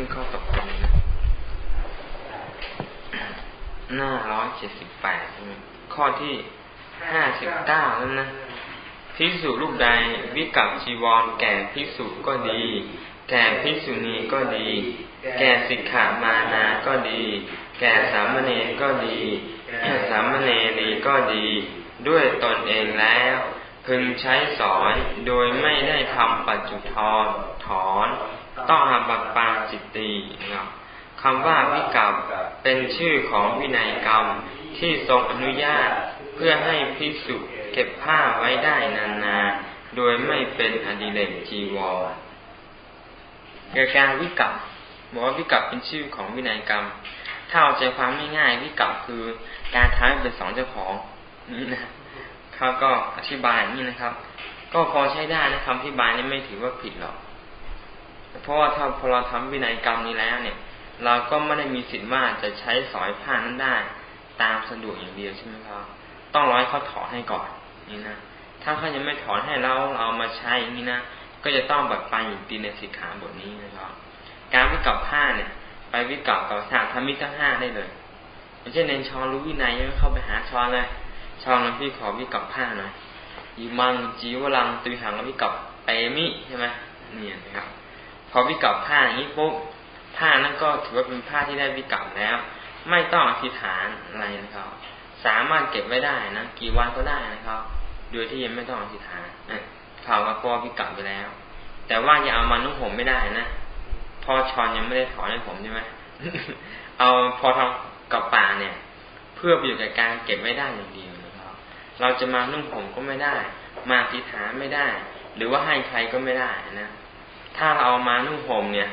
ขึ้นข้อตกลงนะหน้าร้อยเจ็ดสิบแปดข้อที่ห้าสิบเก้าแล้วนะพิสุรูปใดวิกับจีวรแก่พิสุก็ดี แก่พิสุณีก็ดี แก่สิกขามานาก็ดี แก่สามเณรก็ดีแก่สามเณรีก็ดี ด้วยตนเองแล้วพึงใช้สอนโดยไม่ได้ทำปัจจุทรถอน ต้องอาบัตปาจิตตีนะครับคำว่าวิกับเป็นชื่อของวินัยกรรมที่ทรงอนุญาตเพื่อให้พิสุเก็บผ้าไว้ได้นานๆ โดยไม่เป็นอดิเรกจีวรเกิดการวิกับบอกว่าวิกับเป็นชื่อของวินัยกรรม ถ้าเอาใจความง่ายๆวิกับคือการทำให้เป็นสองเจ้าของนี่นะเขาก็อธิบายนี้นะครับ ก็พอใช้ได้นะคำอธิบายนี้ไม่ถือว่าผิดหรอก เพราะว่าถ้าพอเราทำวินัยกรรมนี้แล้วเนี่ย เราก็ไม่ได้มีสิทธิ์ว่าจะใช้สอยผ้านั้นได้ ตามสะดวกอย่างเดียวใช่ไหมครับ ต้องร้อยเขาถอนให้ก่อนนี่นะถ้าเขายังไม่ถอนให้เราเรามาใช้อย่างนี้นะก็จะต้องแบบไปอีกตีในสิกขาบทนี้นะครับ การวิกับผ้าเนี่ย ไปวิกับกับสาธรรมิทั้งห้าได้เลยอย่างเช่เนนชอนรู้วินัยก็เข้าไปหาชอนเลยชอนแล้วพี่ขอวิกับผ้าหน่อยยีมังจีวรังตุยหังแล้ววิกับเปมิใช่ไหมเนี่ยนะครับ พอวิกับผ้าอย่างนี้ปุ๊บผ้านั้นก็ถือว่าเป็นผ้าที่ได้วิกับแล้ว ไม่ต้องอธิษฐานอะไรนะครับ สามารถเก็บไว้ได้นะกี่วันก็ได้นะครับ โดยที่ยังไม่ต้องอธิษฐานข่าวกับพอวิกับไปแล้ว แต่ว่าอย่าเอามานุ่งห่มไม่ได้นะพอชอนยังไม่ได้ถอนให้ผมใช่ไหมเอาพอทำกับป่าเนี่ย เพื่อประโยชน์กับการเก็บไม่ได้อย่างเดียวนะครับ เราจะมานุ่งห่มก็ไม่ได้ มาอธิษฐานไม่ได้ หรือว่าให้ใครก็ไม่ได้นะ ถ้าเราเอามานุ่งห่มเนี่ย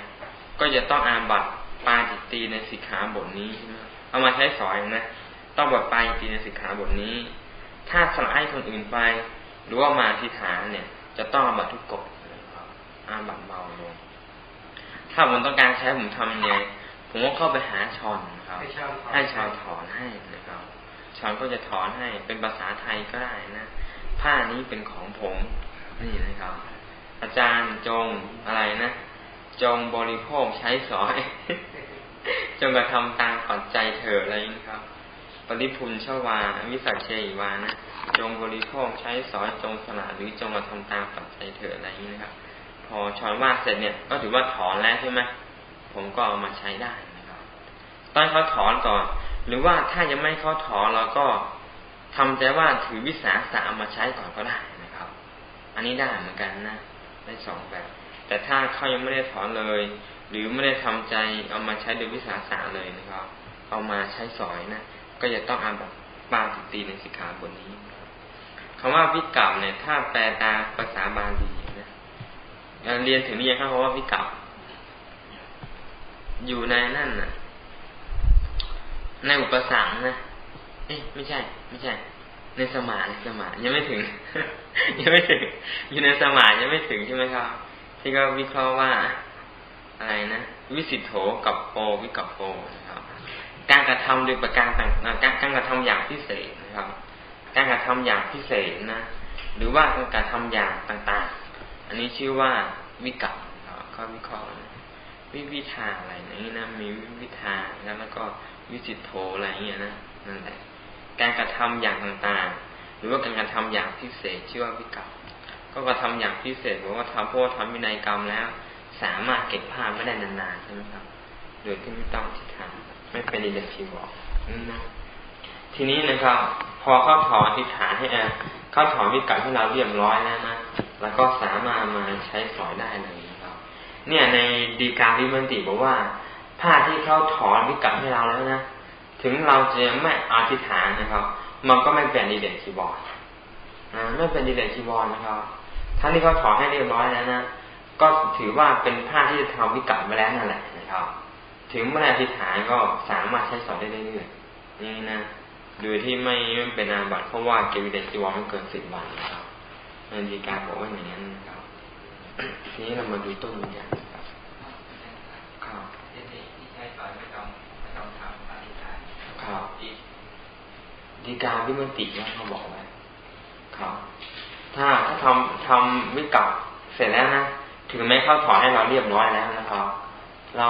ก็จะต้องอาบัตปาจิตตีในสิกขาบทนี้ใช่ไหมเอามาใช้สอยนะ ต้องบัตปาจิตตีในสิกขาบทนี้ ถ้าสละให้คนอื่นไป หรือว่ามาอธิษฐานเนี่ย จะต้องอาบัตทุกกฎอาบัตเบาลง ถ้าผมต้องการใช้ผมทำยังไง ผมก็เข้าไปหาชอนนะครับ ให้ชอนถอนให้นะครับชอนก็จะถอนให้ เป็นภาษาไทยก็ได้นะ ผ้านี้เป็นของผม นี่นะครับ อาจารย์จงอะไรนะจงบริโภคใช้สอย จงกระทำตามปัจจัยเถิดอะไรนี้ครับ ปริพุนชวา วิสัชเชยวานะจงบริโภคใช้สอยจงสละหรือจงกระทำตามปัจจัยเถิดอะไรนี้นะครับ พอชอนว่าเสร็จเนี่ย ก็ถือว่าถอนแล้วใช่ไหมผมก็เอามาใช้ได้นะครับตองเขาถอนก่อน หรือว่าถ้ายังไม่เขาถอนเราก็ทำใจว่าถือวิสาสะเอามาใช้ก่อนก็ได้นะครับ อันนี้ได้เหมือนกันนะ ได้สองแบบ แต่ถ้าเขายังไม่ได้ถอนเลย หรือไม่ได้ทำใจเอามาใช้โดยวิสาสะเลยนะครับ เอามาใช้สอยนะก็จะต้องอ่านแบัตปาติตีในสิกขาบทนี้คำว่าวิกรรมเนี่ย ถ้าแปลตามภาษาบาลีนะเรียนถึงนี่ยังครับเพราว่าวิกรรมอยู่ในนั่นน่ะในอุปสรรคนะเอ๊ะไม่ใช่ ไม่ใช่ ในสมานสมานยังไม่ถึง ยังไม่ถึง อยู่ในสมานยังไม่ถึงใช่ไหมครับ ที่ก็วิเคราะห์ว่าอะไรนะวิสิทโธกับโปวิกับโปนะครับ การกระทำโดยประการต่างการการกระทำอย่างพิเศษนะครับ การกระทำอย่างพิเศษนะ หรือว่าการกระทำอย่างต่างๆ อันนี้ชื่อว่าวิกับข้อวิเคราะห์วิวิธาอะไรนี้นะมีวิวิธาแล้วแล้วก็วิสิทโธอะไรเงี้ยนะนั่นแหละ การกระทำอย่างต่างๆ หรือว่าการกระทำอย่างพิเศษชื่อว่าวิกับก็กระทำอย่างพิเศษบอกว่าทำเพราะทำวินัยกรรมแล้ว สามารถเก็บผ้าไม่ได้นานๆใช่ไหมครับ โดยที่ไม่ต้องที่ทำไม่เป็นอิเล็กทีบอกนะทีนี้นะครับ พอเข้าถอนทิฏฐานให้เออเขาถอนวิกัดให้เราเรียบร้อยแล้วนะแล้วก็สามารถมาใช้สอยได้เลยนะครับ เนี่ยในดีการวิมันติบอกว่าผ้าที่เขาถอนวิกัดให้เราแล้วนะ ถึงเราจะไม่อธิษฐานนะครับ มันก็ไม่เป็นดีเด่นคีย์บอร์ดนะไม่เป็นดีเด่นคีย์บอร์ดนะครับท่านที่เขาถอนให้เรียบร้อยแล้วนะก็ถือว่าเป็นผ้าที่จะทำวิกัดมาแล้วนั่นแหละนะครับ ถึงเมื่ออธิษฐานก็สามารถใช้สอนได้เรื่อยๆนี่นะโดยที่ไม่เป็นอาบัติเพราะว่าเกวิเดจีวรไม่เกินสิบวันนะครับในดีการบอกว่าอย่างนั้นนะครับทีนี้เรามาดูต้นอย่างครับครับ ครับดีการวิมันติว่าเขาบอกไว้ครับ ถ้าถ้าทำทำวิกับเสร็จแล้วนะถึงแม้เขาถอนให้เราเรียบร้อยแล้วนะครับ เรา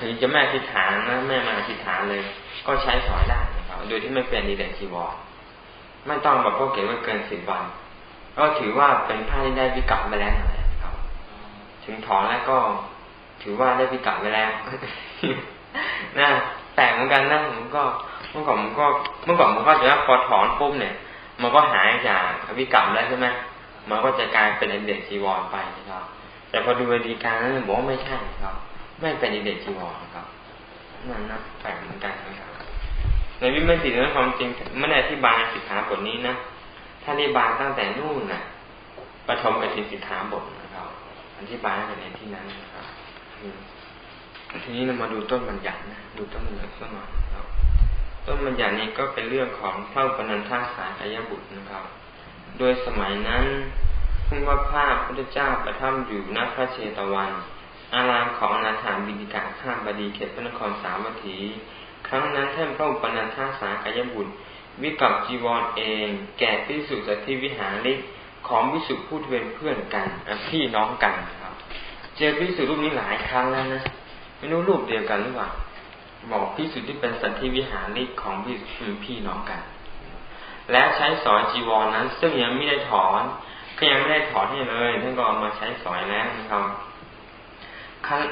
ถึงจะไม่อธิษฐานนะไม่มาอธิษฐานเลย ก็ใช้สอยได้นะครับ โดยที่ไม่เป็นดีเดจีวรไม่ต้องแบบพวกเก็บไว้เกินสิบวัน ก็ถือว่าเป็นผ้าที่ได้วิกัปไปแล้วนะครับ ถึงถอนแล้วก็ถือว่าได้วิกัปไปแล้วนะ แต่เหมือนกันนะผมก็เมื่อก่อนผมก็เมื่อก่อนผมก็จะว่าพอถอนปุ๊บเนี่ย มันก็หายจากวิกัปแล้วใช่ไหมมันก็จะกลายเป็นเด็กจีวรไปนะครับ แต่พอดูดีการนั้นบอกว่าไม่ใช่ครับ ไม่เป็นเด็กจีวรครับนั่นนะแปลกเหมือนกันนะครับในวิมัติเรื่องความจริงไม่ได้อธิบายสิกขาบทนี้นะท่านอธิบายตั้งแต่นู่นนะปฐมกับสิสิกขาบทนะครับอธิบายในที่นั้นนะครับ ทีนี้เรามาดูต้นบัญญัตินะดูต้นบัญญัติสักหน่อยครับต้นบัญญัตินี้ก็เป็นเรื่องของพระปนันทาสายายบุตรนะครับ โดยสมัยนั้นพุ่งว่าพระพุทธเจ้าประทับอยู่ณพระเชตวัน อารามของอนาถาบิดิกาข้ามบดีเขตพระนครสาวัตถี ครั้งนั้นท่านพระอุปนันทาสากายบุตร วิกับจีวรเอง แก่พิสุจที่วิหาริกของพิสุผู้เป็นเพื่อนกันพี่น้องกันครับ เจอพิสุรูปนี้หลายครั้งแล้วนะ ไม่รู้รูปเดียวกันหรือเปล่าบอกพิสุที่เป็นสันติวิหาริกของพิสุพี่น้องกัน และใช้สอยจีวรนนั้น ซึ่งยังไม่ได้ถอน ก็ยังไม่ได้ถอนให้เลยท่านก็เอามาใช้สอยแล้วนะครับขั้น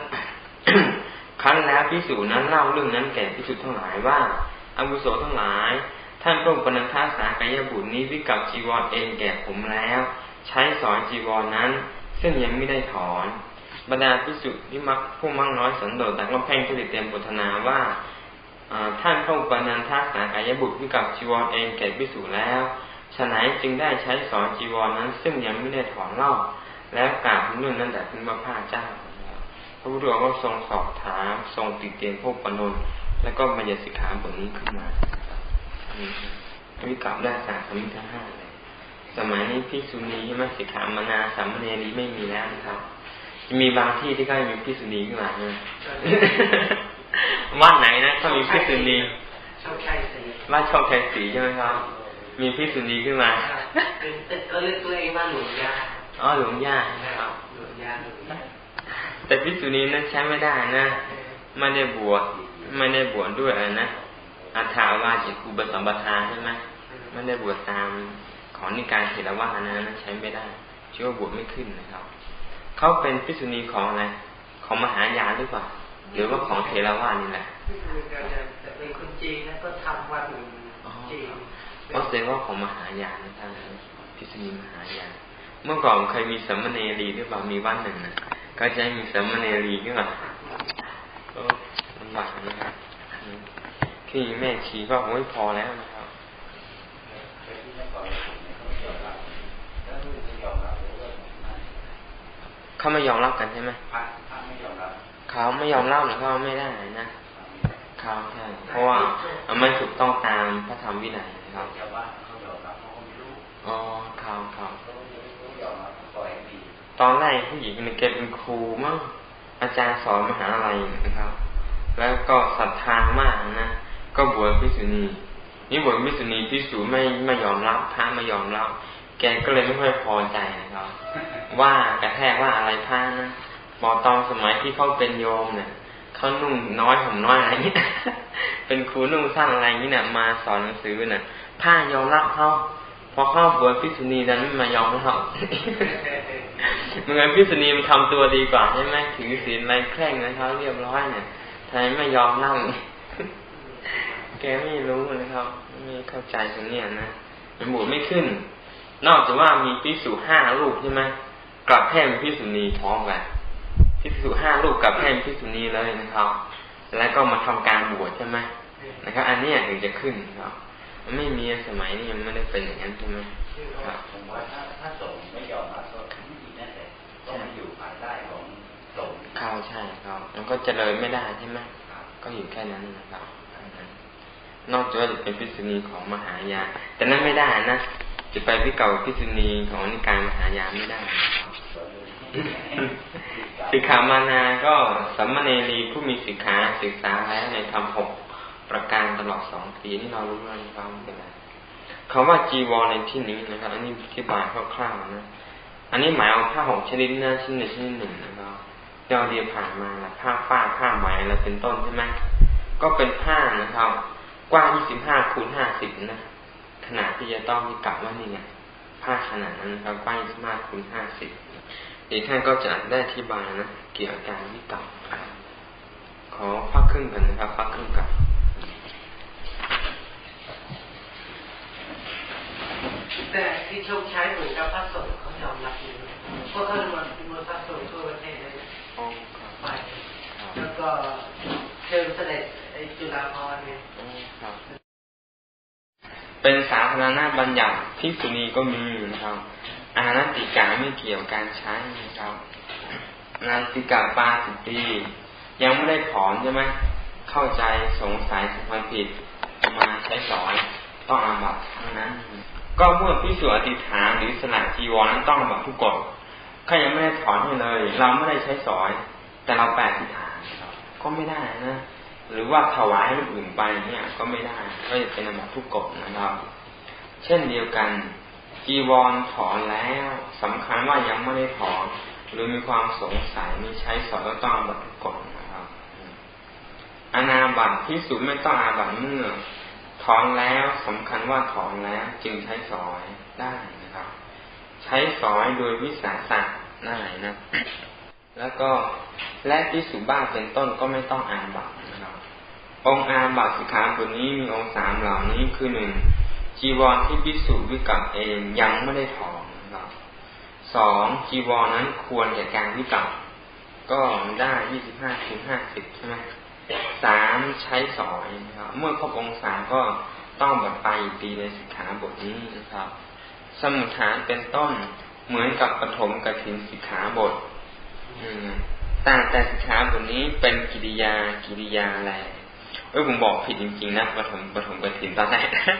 ขั้นแล้วพิสูจนั้นเล่าเรื่องนั้นแก่พิสูจทั้งหลายว่าอาวุโสทั้งหลาย ท่านพระองค์ปนันทาสากายบุตรนี้วิกับจีวรเองแก่ผมแล้ว ใช้สอนจีวรนั้น ซึ่งยังไม่ได้ถอน บรรดาพิสุที่มักผู้มั่งน้อยสันโดษต่างก็เพ่งผลิตเตรียมบทนาว่าท่านพระอุปนันทาสากายบุตรวิกับจีวรเองแก่พิสุแล้วฉะนั้นจึงได้ใช้สอนจีวรนั้น ซึ่งยังไม่ได้ถอนเล่า แล้วกราบเรื่องนั้นแต่ถึงพระพาเจ้าพระพุทธองค์ก็ทรงสอบถามทรงติเตียนพวกปนนแล้วก็บัญญัติสิกขาบทนี้ขึ้นมาวิกรรได้สามสมิทั้งห้าเลยสมัยนี้พิสุนีใช่ไหมสิกขามานาสามเณรีไม่มีแล้วนะครับ มีบางที่ที่ก็มีพิสุนีขึ้นมาเนี่ยวัดไหนนะถ้ามีพิสุนีวัดโชคชัยศรีใช่ไหมครับ มีพิสุนีขึ้นมาก็เรียกตัวเองว่าหลวงย่าอ๋อหลวงย่าครับหลวงย่าแต่พิสุนีนั้นใช้ไม่ได้นะไม่ได้บวชไม่ได้บวชดด้วยอะไรนะอัฐาวาจิคูบสัมปทาใช่ไหมไม่ได้บวชตามของนิกายเทรวาสนะนั้นใช้ไม่ได้ชื่อว่าบวชไม่ขึ้นนะครับ เขาเป็นพิสุนีของอะไรของมหายานหรือเปล่าหรือว่าของเทรวาสนี่แหละเป็นคนจีนแล้วก็ทำวัดจีนเพราะแสดงว่าของมหายานนะท่านพิสุนีมหายานเมื่อก่อนเคยมีสัมมเนรีหรือเปล่ามีวัดหนึ่งนะก็จะมีสัมมเนรีขึ้นมาก็ลำบากนะครับที่แม่ชีก็ไม่พอแล้วนะครับ เขาไม่ยอมรับกันใช่ไหมเขาไม่ยอมรับหรือเขาไม่ได้นะเขาใช่เพราะว่าไม่ถูกต้องตามพระธรรมวินัยนะครับอ๋อเขาเขาตอนแรกผู้หญิงเนี่ยแกเป็นครูมั้งอาจารย์สอนมหาลัยนะครับ แล้วก็ศรัทธามากนะก็บวชพิสุนีนี่บวชพิสุนีพิสูจไม่ไม่ยอมรับพระไม่ยอมรับ แกก็เลยไม่ค่อยพอใจนะครับว่ากระแทกว่าอะไรพระนะบอกตอนสมัยที่เขาเป็นโยมเนี่ยเขานุ่งน้อยห่มน้อยอะไรเงี้ยเป็นครูนุ่งสั้นอะไรเงี้ยมาสอนหนังสือน่ะผ้ายอมรับเขาพอเข้าบวชพิสุนีนั้นไม่มายอมรับเมื่อนพิสุนีมันทำตัวดีกว่าใช่ไหมถือศีลอะไรแข่งนะครับเรียบร้อยเนี่ยทำไมไม่ยอมนั่งแกไม่รู้นะครับ ไม่เข้าใจตรงเนี้ยนะมันบวชไม่ขึ้น นอกจากว่ามีพิสุห้าลูกใช่ไหมกลับแท่พิสุนีท้องกันพิสุห้าลูกกลับแท่พิสุนีเลยนะครับ แล้วก็มาทำการบวชใช่ไหมนะครับ อันนี้ถึงจะขึ้นครับมันไม่มีสมัยนี้มันไม่ได้เป็นอย่างนั้นใช่ไหมครับผมว่าถ้าถ้าสงไม่ยอมรับก็ไม่ดีนั่นแหละต้องอยู่ภายใต้ของสงข้าวใช่ครับมันก็เจริญไม่ได้ใช่ไหมก็อยู่แค่นั้นนะครับนอกจากจะเป็นพิษุณีของมหายาแต่นั้นไม่ได้นะ จะไปพิเก่าพิษุณีของนิกายมหายาไม่ได้สิกขามานาก็สัมมเนรีผู้มีสิกขาศึกษาแล้วในธรรมหกประการตลอดสองปีนี่เรารู้แล้วนะครับเป็นไรคำว่าจีวรในที่นี้นะครับอันนี้อธิบายคร่าวๆนะอันนี้หมายเอาผ้าหกชนิดหน้าชิ้นหนึ่งชนิดหนึ่งนะครับยอเรียผ่านมาละผ้าฝ้าผ้าไหมอะไรเป็นต้นใช่ไหมก็เป็นผ้านะครับ กว้าง25คูณ50นะ นาดที่จะต้องมีกลับว่านี่ไงผ้าขนาดนั้นนะครับกว้าง25คูณ50อีกท่านก็จะได้อธิบายนะเกี่ยวกับการวิกลับขอพักครึ่งกันนะครับพักครึ่งกันแต่ที่โชคใช้เหมือนกับพระสงฆ์เขายอมรับอยู่เพราะเขารวมรวมพระสงฆ์ทั่วประเทศเลยนะอ๋อครับไปแล้วก็เชิญเสด็จไอ้จุฬาภรณ์เนี่ยอ๋อครับ เป็นสาธารณบัญญัติพิกษุณีก็มีนะครับ อาณาติกาไม่เกี่ยวการใช้นะครับอาติกาปาสิตียังไม่ได้ถอนใช่ไหมเข้าใจสงสัยสำคัญผิดมาใช้สอนต้องอาบัตทั้งนั้น ก็เมื่อพิสูจน์อธิษฐานหรือสละจีวรนั้นต้องอาบัตทุกกฎข้ายังไม่ได้ถอนให้เลย เราไม่ได้ใช้สอย แต่เราแปลอธิษฐานก็ไม่ได้นะ หรือว่าถวายให้คนอื่นไปเนี่ยก็ไม่ได้ก็จะเป็นอาบัตทุกกฎนะครับ เช่นเดียวกันจีวรถอนแล้วสำคัญว่ายังไม่ได้ถอนหรือมีความสงสัยมีใช้สอยก็ต้องอาบัตทุกกฎนะครับอนาบัตพิสูจไม่ต้องอาบัตเมื่อถอนแล้วสำคัญว่าถอนแล้วจึงใช้สอยได้นะครับ ใช้สอยโดยวิสาสะได้นะ แล้วก็และพิสุบ้าเป็นต้นก็ไม่ต้องอาบัตร องค์อาบัตสิกขาบทนี้มีองค์สามเหล่านี้คือหนึ่งจีวรที่พิสุวิกัปเองยังไม่ได้ถอนนะครับสองจีวรนั้นควรแก่การวิกัปก็ได้ยี่สิบห้าถึงห้าสิบใช่ไหมสามใช้สอยนะครับเมื่อครบองค์สามก็ต้องบัดไปอีกปีในสิกขาบทนี้นะครับ สมุทฐานเป็นต้นเหมือนกับปฐมกฐินสิกขาบทอืมต่างแต่สิกขาบทนี้เป็นกิริยากิริยาอะไร เอ้ยผมบอกผิดจริงๆนะปฐมปฐมกฐินตอนแรกนะ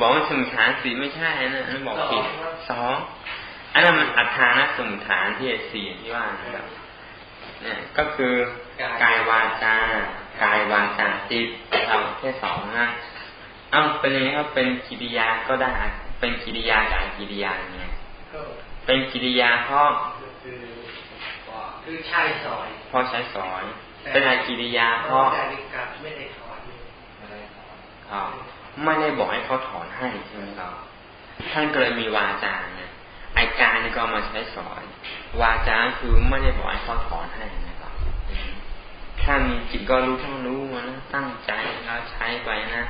บอกว่าสมุทฐานสีไม่ใช่นะอันนั้นบอกผิดสองอันนั้นมันอัฏฐานะสมุทฐานที่สี่ที่ว่านะครับเนี่ยก็คือกายวาจากายวาจาจิตเราแค่สองนะเอ้าเป็นยังไงครับเป็นกิริยาก็ได้ เป็นกิริยากับกิริยาเนี่ยก็เป็นกิริยาเพราะ คือคือใช้สอยเพราะใช้สอยเป็นอากิริยาเพราะจาริกาไม่ได้ถอนครับไม่ได้บอกให้เขาถอนให้ใช่ไหมครับท่านก็เลยมีวาจาเนี่ยไอการนี่ก็เอามาใช้สอน วาจาคือไม่ได้บอกให้เขาถอนให้นะครับถ้ามีจิตก็รู้ทั้งรู้มานะตั้งใจแล้วใช้ไปนะ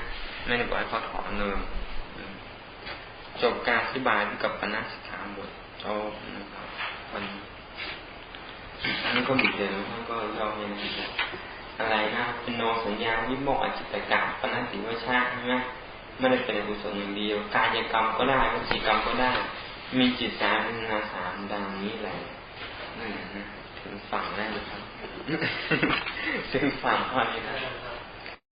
ไม่ได้บอกให้เขาถอนเลยอืมจบการอธิบายกับปณสิกขาบทจบนะครับวันนี้ อันนี้ก็บิดเลยนะท่านก็ย่อให้นะอะไรนะเป็นโนสัญญาวิโมกอจิตกรรมปณติวชาใช่ไหมไม่ได้เป็นอกุศลอย่างเดียวกายกรรมก็ได้วจีกรรมก็ได้ มีจิตสามนาสามดังนี้แหละนั่นนะถึงฝั่งแล้วนะครับถึงฝั่งข้อนี้นะ